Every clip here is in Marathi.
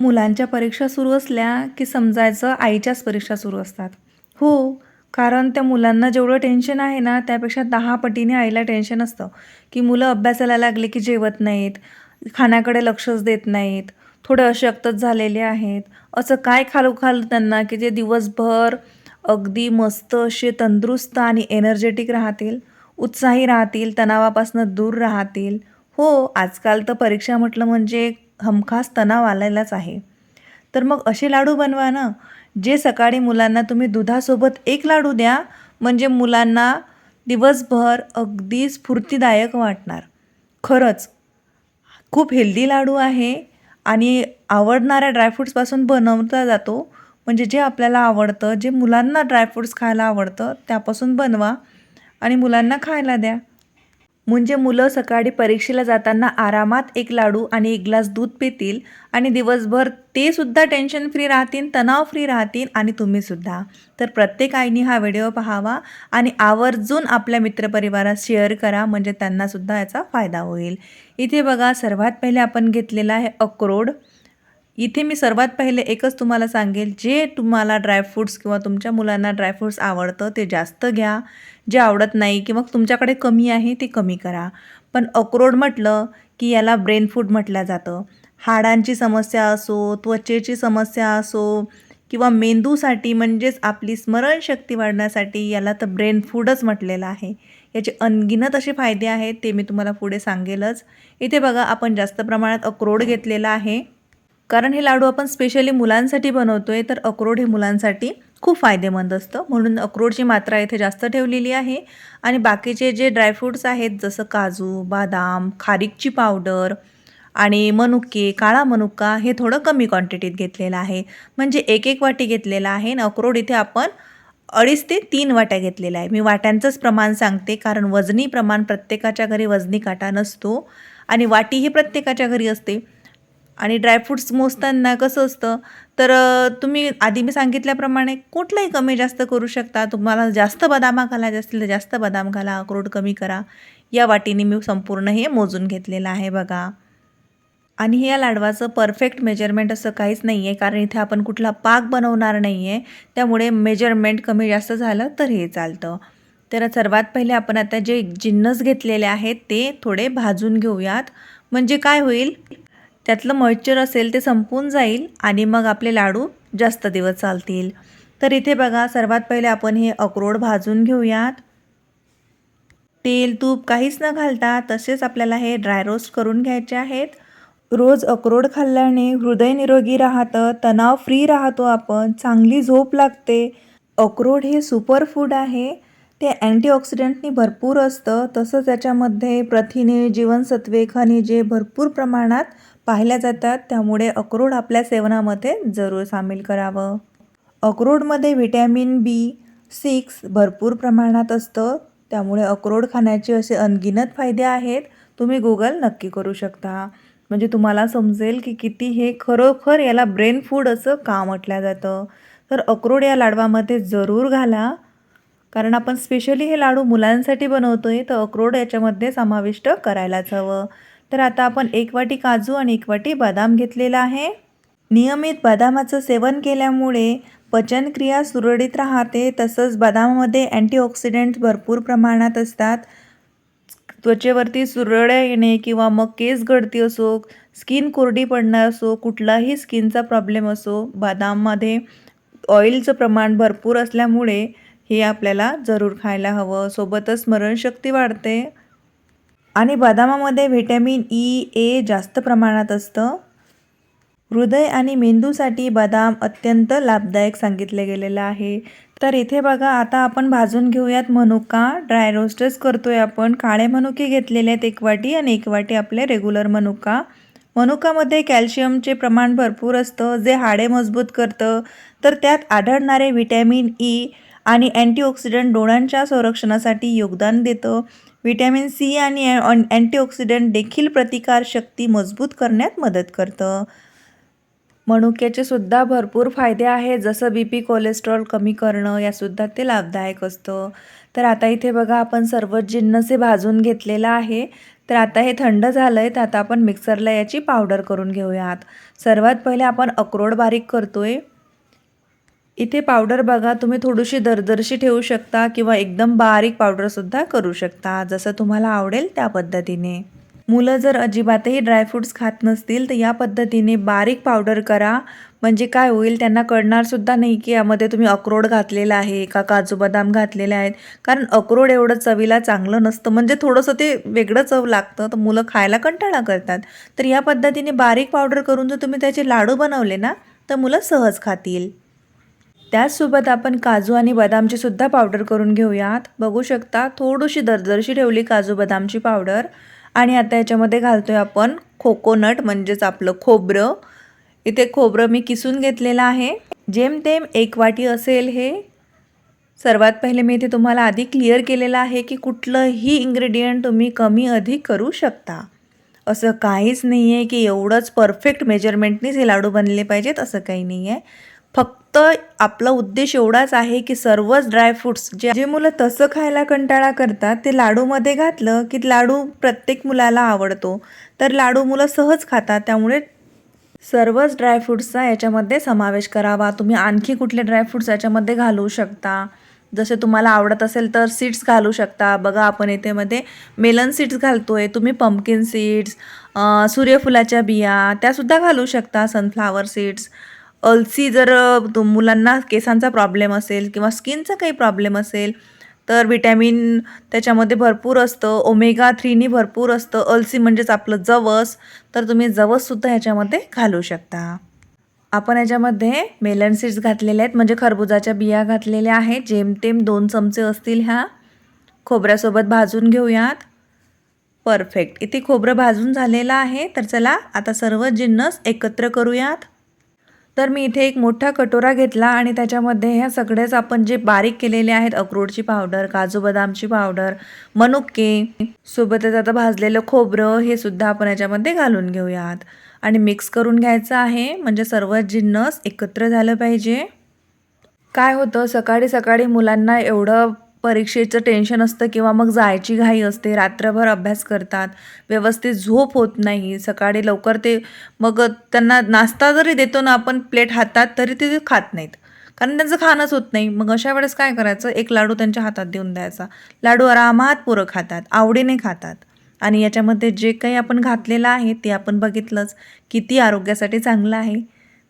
मुलांच्या परीक्षा सुरू असल्या की समजायचं आईच्याच परीक्षा सुरू असतात. हो कारण त्या मुलांना जेवढं टेन्शन आहे ना त्यापेक्षा दहा पटीने आईला टेन्शन असतं. की मुलं अभ्यासाला लागले की जेवत नाहीत खाण्याकडे लक्षच देत नाहीत थोडे अशक्तच झालेले आहेत. असं काय खालू खाल त्यांना की जे दिवसभर अगदी मस्त असे तंदुरुस्त आणि एनर्जेटिक राहतील उत्साही राहतील तणावापासून दूर राहतील. हो आजकाल तर परीक्षा म्हटलं म्हणजे हमखास तणाव आलेलाच आहे. तर मग असे लाडू बनवा ना जे सकाळी मुलांना तुम्ही दुधासोबत एक लाडू द्या म्हणजे मुलांना दिवसभर अगदी स्फूर्तीदायक वाटणार. खरंच खूप हेल्दी लाडू आहे आणि आवडणाऱ्या ड्रायफ्रूट्सपासून बनवता जातो. म्हणजे जे आपल्याला आवडतं जे मुलांना ड्रायफ्रूट्स खायला आवडतं त्यापासून बनवा आणि मुलांना खायला द्या. म्हणजे मुलं सकाळी परीक्षेला जाताना आरामात एक लाडू आणि एक ग्लास दूध पितील आणि दिवसभर ते सुद्धा टेन्शन फ्री राहतील तणाव फ्री राहतील आणि तुम्हीसुद्धा तर प्रत्येक आईने हा व्हिडिओ पाहावा आणि आवर्जून आपल्या मित्रपरिवारात शेअर करा म्हणजे त्यांनासुद्धा याचा फायदा होईल. इथे बघा सर्वात पहिले आपण घेतलेला आहे अक्रोड. इथे मी सर्वात पहिले एकच तुम्हाला सांगेल जे तुम्हाला ड्रायफ्रूट्स किंवा तुमच्या मुलांना ड्रायफ्रूट्स आवडतं ते जास्त घ्या. जे आवडत नाही किंवा तुमच्याकडे कमी आहे ते कमी करा. पण अक्रोड म्हटलं की याला ब्रेन फूड म्हटलं जातं. हाडांची समस्या असो त्वचेची समस्या असो किंवा मेंदूसाठी म्हणजेच आपली स्मरणशक्ती वाढण्यासाठी याला तर ब्रेन फूडच म्हटलेलं आहे. याचे अनगिनत असे फायदे आहेत ते मी तुम्हाला पुढे सांगेलच. इथे बघा आपण जास्त प्रमाणात अक्रोड घेतलेला आहे. कारण हे लाडू आपण स्पेशली मुलांसाठी बनवतो आहे तर अक्रोड हे मुलांसाठी खूप फायदेमंद असतं. म्हणून अक्रोडची मात्रा इथे जास्त ठेवलेली आहे. आणि बाकीचे जे ड्रायफ्रूट्स आहेत जसं काजू बदाम खारीकची पावडर आणि मनुके काळा मनुका हे थोडं कमी क्वांटिटीत घेतलेलं आहे. म्हणजे एक एक वाटी घेतलेला आहे आणि अक्रोड इथे आपण अडीच ते तीन वाट्या घेतलेल्या आहे. मी वाट्यांचंच प्रमाण सांगते कारण वजनी प्रमाण प्रत्येकाच्या घरी वजनी काटा नसतो. आणि वाटी ही प्रत्येकाच्या घरी असते. आणि ड्रायफ्रूट्स मोजताना कसं असतं? तर तुम्ही आधी मी सांगितल्याप्रमाणे कुठलंही कमी जास्त करू शकता. तुम्हाला जास्त बदामा घालायचे असतील तर जास्त बदाम घाला अक्रोड कमी करा. या वाटीने मी संपूर्ण हे मोजून घेतलेलं आहे बघा. आणि या लाडवाचं परफेक्ट मेजरमेंट असं काहीच नाही आहे कारण इथे आपण कुठला पाक बनवणार नाही आहे त्यामुळे मेजरमेंट कमी जास्त झालं तर हे चालतं. तर सर्वात पहिले आपण आता जे जिन्नस घेतलेले आहेत ते थोडे भाजून घेऊयात. म्हणजे काय होईल? त्यातलं मॉइश्चर असेल ते संपून जाईल आणि मग आपले लाडू जास्त दिवस चालतील. तर इथे बघा सर्वात पहिले आपण हे अक्रोड भाजून घेऊयात. तेल तूप काहीच न घालता तसेच आपल्याला हे ड्राय रोस्ट करून घ्यायचे आहेत. रोज अक्रोड खाल्ल्याने हृदय निरोगी राहतं तणाव फ्री राहतो आपण चांगली झोप लागते. अक्रोड हे सुपर फूड आहे. ते अँटीऑक्सिडंटनी भरपूर असतं. तसंच त्याच्यामध्ये प्रथिने जीवनसत्वे खनिजे भरपूर प्रमाणात पाहिल्या जातात त्यामुळे अक्रोड आपल्या सेवनामध्ये जरूर सामील करावं. अक्रोडमध्ये व्हिटॅमिन बी सिक्स भरपूर प्रमाणात असतं. त्यामुळे अक्रोड खाण्याचे असे अनगिनत फायदे आहेत तुम्ही गुगल नक्की करू शकता. म्हणजे तुम्हाला समजेल की किती हे खरोखर याला ब्रेन फूड असं का म्हटलं जातं. तर अक्रोड या लाडवामध्ये जरूर घाला. कारण आपण स्पेशली हे लाडू मुलांसाठी बनवतो आहे तर अक्रोड याच्यामध्ये समाविष्ट करायलाच हवं. तर आता आपण एक वाटी काजू आणि एक वाटी बदाम घेतलेला आहे. नियमित बदामाचं सेवन केल्यामुळे पचनक्रिया सुरळीत राहते तसंच बदामामध्ये अँटीऑक्सिडंट्स भरपूर प्रमाणात असतात. त्वचेवरती सुरळ्या येणे किंवा मग केस गळती असो स्किन कोरडी पडणं असो कुठलाही स्किनचा प्रॉब्लेम असो बदाममध्ये ऑइलचं प्रमाण भरपूर असल्यामुळे हे आपल्याला जरूर खायला हवं. सोबतच स्मरणशक्ती वाढते. आणि बदामामध्ये व्हिटॅमिन ई ए जास्त प्रमाणात असतं. हृदय आणि मेंदूसाठी बदाम अत्यंत लाभदायक सांगितले गेलेलं आहे. तर इथे बघा आता आपण भाजून घेऊयात मनुका. ड्राय रोस्टच करतोय आपण. काळे मनुके घेतलेले आहेत एक वाटी आणि एक वाटी आपले रेग्युलर मनुका. मनुकामध्ये कॅल्शियमचे प्रमाण भरपूर असतं जे हाडे मजबूत करतं. तर त्यात आढळणारे व्हिटॅमिन ई आणि अँटीऑक्सिडंट डोळ्यांच्या संरक्षणासाठी योगदान देतं. व्हिटॅमिन सी आणि अँटीऑक्सिडंट देखील प्रतिकारशक्ती मजबूत करण्यात मदत करतं. मनुक्याचे सुद्धा भरपूर फायदे आहेत. जसं बी पी कोलेस्ट्रॉल कमी करणं यासुद्धा ते लाभदायक असतं. तर आता इथे बघा आपण सर्व जिन्नसे भाजून घेतलेला आहे. तर आता हे थंड झालं आहे तर आता आपण मिक्सरला याची पावडर करून घेऊयात. सर्वात पहिले आपण अक्रोड बारीक करतो आहे इथे पावडर बघा तुम्ही थोडीशी दरदरशी ठेवू शकता किंवा एकदम बारीक पावडरसुद्धा करू शकता जसं तुम्हाला आवडेल त्या पद्धतीने. मुलं जर अजिबातही ड्रायफ्रूट्स खात नसतील तर या पद्धतीने बारीक पावडर करा. म्हणजे काय होईल त्यांना कळणारसुद्धा नाही की यामध्ये तुम्ही अक्रोड घातलेला आहे का काजू बदाम घातलेले आहेत. कारण अक्रोड एवढं चवीला चांगलं नसतं. म्हणजे थोडंसं ते वेगळं चव लागतं तर मुलं खायला कंटाळा करतात. तर या पद्धतीने बारीक पावडर करून जर तुम्ही त्याचे लाडू बनवले ना तर मुलं सहज खातील. त्याचसोबत आपण काजू आणि बदामची सुद्धा पावडर करून घेऊयात. बघू शकता थोडीशी दरदरशी ठेवली काजू बदामची पावडर. आणि आता याच्यामध्ये घालतो आहे आपण कोकोनट म्हणजेच आपलं खोबरं. इथे खोबरं मी किसून घेतलेलं आहे. जेमतेम एक वाटी असेल हे. सर्वात पहिले मी इथे तुम्हाला आधी क्लिअर केलेलं आहे की कुठलंही इन्ग्रेडियंट तुम्ही कमी अधिक करू शकता. असं काहीच नाही आहे की एवढंच परफेक्ट मेजरमेंटनीच हे लाडू बनले पाहिजेत असं काही नाही आहे फक्त आपला उद्देश एवढाच आहे की सर्वच ड्रायफ्रूट्स जे जे मुलं तसं खायला कंटाळा करतात ते लाडूमध्ये घातलं की लाडू प्रत्येक मुलाला आवडतो. तर लाडू मुलं सहज खातात त्यामुळे सर्वच ड्रायफ्रूट्सचा याच्यामध्ये समावेश करावा. तुम्ही आणखी कुठले ड्रायफ्रूट्स याच्यामध्ये घालू शकता? जसे तुम्हाला आवडत असेल तर सीड्स घालू शकता. बघा आपण येथेमध्ये मेलन सीड्स घालतो आहे तुम्ही पंपकिन सीड्स सूर्यफुलाच्या बिया त्यासुद्धा घालू शकता सनफ्लावर सीड्स अल्सी जर मुलांना केसांचा प्रॉब्लेम असेल किंवा स्किनचा काही प्रॉब्लेम असेल तर विटॅमिन त्याच्यामध्ये भरपूर असतं. ओमेगा थ्रीनी भरपूर असतं. अल्सी म्हणजेच आपलं जवस. तर तुम्ही जवससुद्धा ह्याच्यामध्ये घालू शकता. आपण याच्यामध्ये मेलन सीड्स घातलेले आहेत. म्हणजे खरबुजाच्या बिया घातलेल्या आहेत. जेमतेम दोन चमचे असतील ह्या. खोबऱ्यासोबत भाजून घेऊयात. परफेक्ट इथे खोबरं भाजून झालेलं आहे. तर चला आता सर्व जिन्नस एकत्र करूयात. तर मी इथे एक मोठा कटोरा घेतला आणि त्याच्यामध्ये ह्या सगळेच आपण जे बारीक केलेले आहेत अक्रोडची पावडर काजू बदामची पावडर मनुके सोबतच आता भाजलेलं खोबरं हे सुद्धा आपण याच्यामध्ये घालून घेऊयात. आणि मिक्स करून घ्यायचं आहे म्हणजे सर्व जिन्नस एकत्र झालं पाहिजे. काय होतं सकाळी सकाळी मुलांना एवढं परीक्षेचं टेन्शन असतं किंवा मग जायची घाई असते रात्रभर अभ्यास करतात व्यवस्थित झोप होत नाही सकाळी लवकर ते मग त्यांना नाश्ता जरी देतो ना आपण प्लेट हातात तरी ते खात नाहीत. कारण त्यांचं खाणंच होत नाही. मग अशा वेळेस काय करायचं? एक लाडू त्यांच्या हातात देऊन द्यायचा. लाडू आरामात पोरं खातात आवडीने खातात. आणि याच्यामध्ये जे काही आपण घातलेलं आहे ते आपण बघितलंच. किती आरोग्यासाठी चांगलं आहे.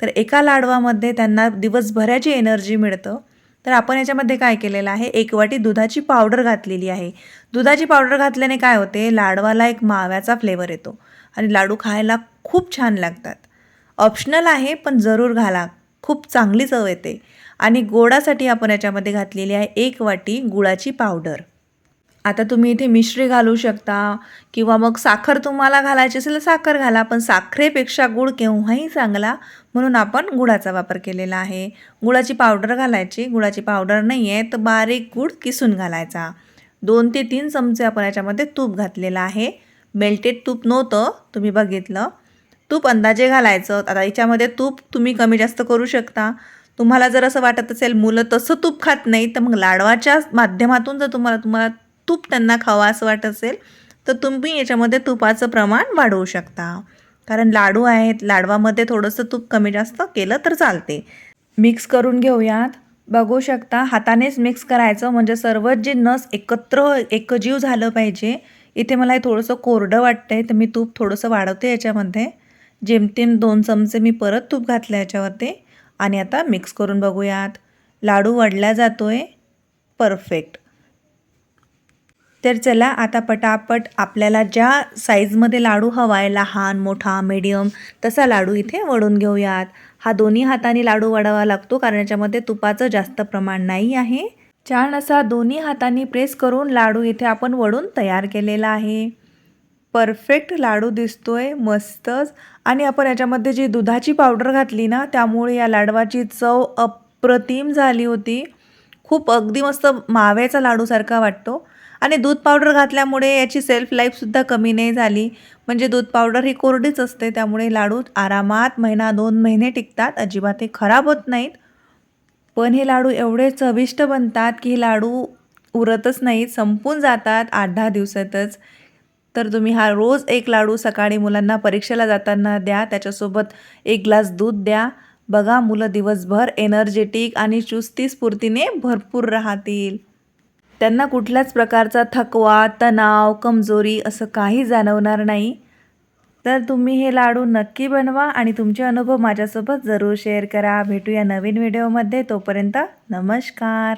तर एका लाडवामध्ये त्यांना दिवसभराची एनर्जी मिळतं. तर आपण याच्यामध्ये काय केलेलं आहे? एक वाटी दुधाची पावडर घातलेली आहे. दुधाची पावडर घातल्याने काय होते? लाडवाला एक माव्याचा फ्लेवर येतो. आणि लाडू खायला खूप छान लागतात. ऑप्शनल आहे पण जरूर घाला. खूप चांगली चव येते. आणि गोडासाठी आपण याच्यामध्ये घातलेली आहे एक वाटी गुळाची पावडर. आता तुम्ही इथे मिश्री घालू शकता किंवा मग साखर तुम्हाला घालायची असेल तर साखर घाला पण साखरेपेक्षा गुळ केव्हाही चांगला. म्हणून आपण गुळाचा वापर केलेला आहे. गुळाची पावडर घालायची. गुळाची पावडर नाही आहे तर बारीक गुळ किसून घालायचा. दोन ते तीन चमचे आपण याच्यामध्ये तूप घातलेलं आहे. मेल्टेड तूप नव्हतं तुम्ही बघितलं. तूप अंदाजे घालायचं. आता याच्यामध्ये तूप तुम्ही कमी जास्त करू शकता. तुम्हाला जर असं वाटत असेल मुलं तसं तूप खात नाही तर मग लाडवाच्या माध्यमातून जर तुम्हाला तुम्हाला तूप त्यांना खावा असं वाटत असेल तर तुम्ही याच्यामध्ये तुपाचं प्रमाण वाढवू शकता. कारण लाडू आहेत लाडवामध्ये थोडंसं तूप कमी जास्त केलं तर चालते. मिक्स करून घेऊयात. बघू शकता हातानेच मिक्स करायचं म्हणजे सर्वच जे नस एकत्र एकजीव झालं पाहिजे. इथे मला हे थोडंसं कोरडं वाटतं आहे तर मी तूप थोडंसं वाढवते याच्यामध्ये. जेमतेम दोन चमचे मी परत तूप घातलं याच्यावरती. आणि आता मिक्स करून बघूयात. लाडू वडला जातो आहे परफेक्ट. तर चला आता पटापट आपल्याला ज्या साईजमध्ये लाडू हवा आहे लहान मोठा मीडियम तसा लाडू इथे वडून घेऊयात. हा दोन्ही हाताने लाडू वडावा लागतो कारण याच्यामध्ये तुपाचं जास्त प्रमाण नाही आहे. छान असा दोन्ही हातांनी प्रेस करून लाडू इथे आपण वडून तयार केलेला आहे. परफेक्ट लाडू दिसतोय मस्तच. आणि आपण याच्यामध्ये जी दुधाची पावडर घातली ना त्यामुळे या लाडवाची चव अप्रतिम झाली होती. खूप अगदी मस्त माव्याचा लाडूसारखा वाटतो. आणि दूध पावडर घातल्यामुळे याची सेल्फ लाईफसुद्धा कमी नाही झाली. म्हणजे दूध पावडर ही कोरडीच असते त्यामुळे लाडू आरामात महिना दोन महिने टिकतात. अजिबात हे खराब होत नाहीत. पण हे लाडू एवढे चविष्ट बनतात की हे लाडू उरतच नाहीत संपून जातात आठ दहा दिवसातच. तर तुम्ही हा रोज एक लाडू सकाळी मुलांना परीक्षेला जाताना द्या त्याच्यासोबत एक ग्लास दूध द्या. बघा मुलं दिवसभर एनर्जेटिक आणि चुस्ती स्फूर्तीने भरपूर राहतील. त्यांना कुठल्याच प्रकारचा थकवा तणाव कमजोरी असं काही जाणवणार नाही. तर तुम्ही हे लाडू नक्की बनवा आणि तुमचे अनुभव माझ्यासोबत जरूर शेअर करा. भेटूया नवीन व्हिडिओमध्ये. तोपर्यंत नमस्कार.